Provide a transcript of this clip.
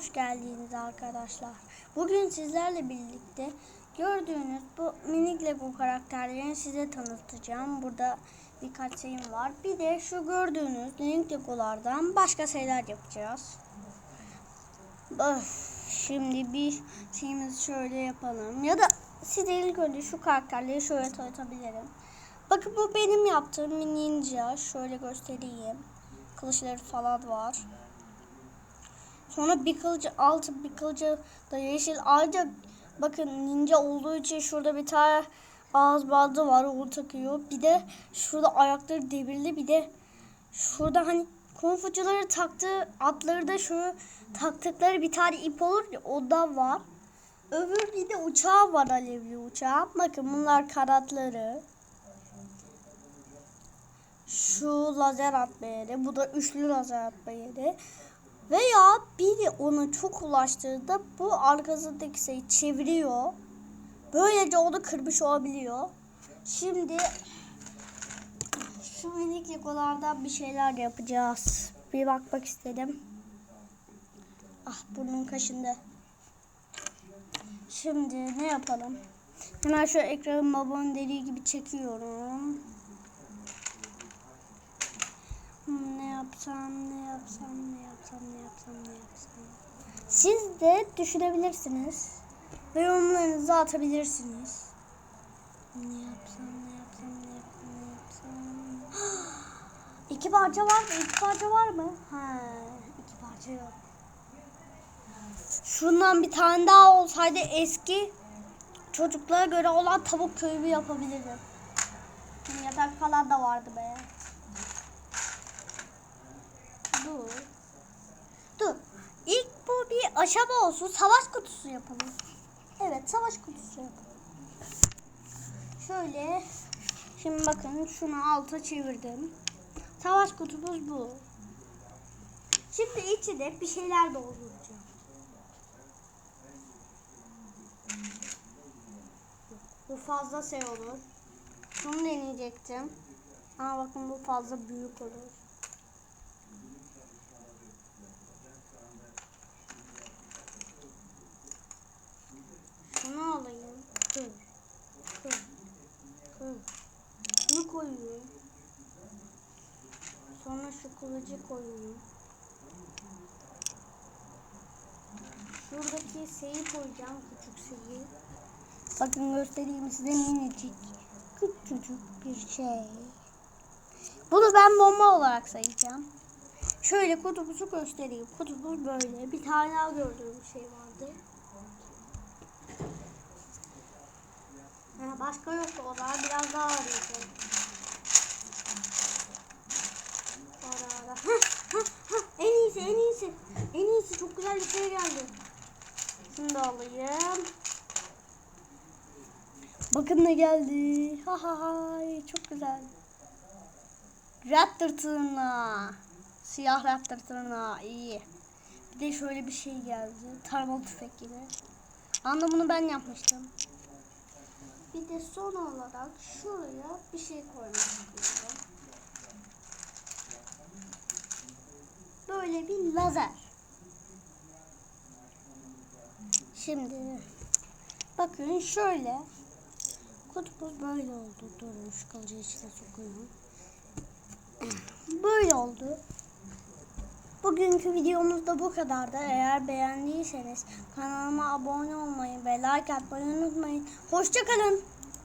hoş geldiniz arkadaşlar. Bugün sizlerle birlikte gördüğünüz bu minik Lego karakterlerini size tanıtacağım. Burada birkaç şeyim var. Bir de şu gördüğünüz minik Legolardan başka şeyler yapacağız. Öf, şimdi bir şeyimizi şöyle yapalım. Ya da size ilk önce şu karakterleri şöyle tanıtabilirim. Bakın bu benim yaptığım bir ninja. Şöyle göstereyim. Kılıçları falan var. Sonra bir kılıcı altı bir kılıcı da yeşil. Ayrıca bakın ninja olduğu için şurada bir tane ağız bandı var onu takıyor. Bir de şurada ayakları devirli bir de şurada hani konfucuları taktığı atları da şu taktıkları bir tane ip olur ya ondan var. Öbür bir de uçağı var alevli uçağı. Bakın bunlar kanatları. Şu lazer atma yeri. Bu da üçlü lazer atma yeri. Veya biri ona çok ulaştığında bu arkasındaki şeyi çeviriyor. Böylece onu kırmış olabiliyor. Şimdi şu minik legolardan bir şeyler yapacağız. Bir bakmak istedim. Ah burnum kaşındı. Şimdi ne yapalım? Hemen şu ekranın babanın dediği gibi çekiyorum. Hmm, ne yapsam, ne yapsam, ne yapsam, ne yapsam, ne yapsam. Siz de düşünebilirsiniz. Ve yorumlarınızı atabilirsiniz. Ne yapsam, ne yapsam, ne yapsam, ne yapsam. İki parça var mı? İki parça var mı? Ha, iki parça yok. Şundan bir tane daha olsaydı eski çocuklara göre olan tavuk köyü yapabilirdim. Yatak falan da vardı be. Dur. Dur. İlk bu bir aşama olsun. Savaş kutusu yapalım. Evet savaş kutusu yapalım. Şöyle. Şimdi bakın şunu alta çevirdim. Savaş kutumuz bu. Şimdi içine bir şeyler dolduracağım. Bu fazla şey olur. Şunu deneyecektim. Ama bakın bu fazla büyük olur. Şunu alayım. Kır. Kır. Kır. Şunu koyayım. Sonra şu kılıcı koyayım. Şuradaki şeyi koyacağım. Küçük şeyi. Bakın göstereyim size minicik. Küçücük bir şey. Bunu ben bomba olarak sayacağım. Şöyle kutumuzu göstereyim. Kutumuz böyle. Bir tane daha gördüğüm bir şey vardı. Başka yok o zaman biraz daha arayacağım. Bakın ne geldi. Ha ha ha çok güzel. Raptor tırnağı. Siyah raptor tırnağı iyi. Bir de şöyle bir şey geldi. Taramalı tüfek gibi. Anla bunu ben yapmıştım. Bir de son olarak şuraya bir şey koymak istiyorum. Böyle bir lazer. Şimdi bakın şöyle kutumuz böyle oldu. Durun şu kalıcı içine sokayım. Böyle oldu. Bugünkü videomuz da bu kadardı. Eğer beğendiyseniz kanalıma abone olmayı ve like atmayı unutmayın. Hoşçakalın.